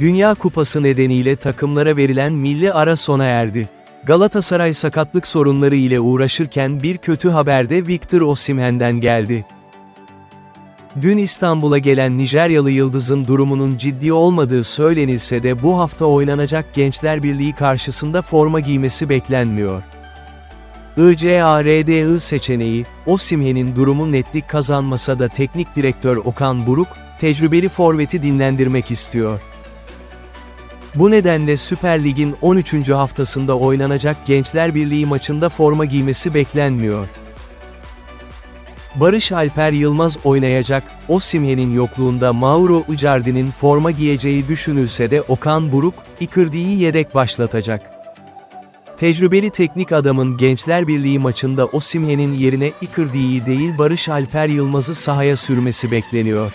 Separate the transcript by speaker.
Speaker 1: Dünya Kupası nedeniyle takımlara verilen milli ara sona erdi. Galatasaray sakatlık sorunları ile uğraşırken bir kötü haber de Victor Osimhen'den geldi. Dün İstanbul'a gelen Nijeryalı yıldızın durumunun ciddi olmadığı söylenilse de bu hafta oynanacak Gençler Birliği karşısında forma giymesi beklenmiyor. ICARDI seçeneği, Osimhen'in durumu netlik kazanmasa da teknik direktör Okan Buruk, tecrübeli forveti dinlendirmek istiyor. Bu nedenle Süper Lig'in 13. haftasında oynanacak Gençler Birliği maçında forma giymesi beklenmiyor. Barış Alper Yılmaz oynayacak, Osimhen'in yokluğunda Mauro Icardi'nin forma giyeceği düşünülse de Okan Buruk, Icardi'yi yedek başlatacak. Tecrübeli teknik adamın Gençler Birliği maçında Osimhen'in yerine Icardi'yi değil Barış Alper Yılmaz'ı sahaya sürmesi bekleniyor.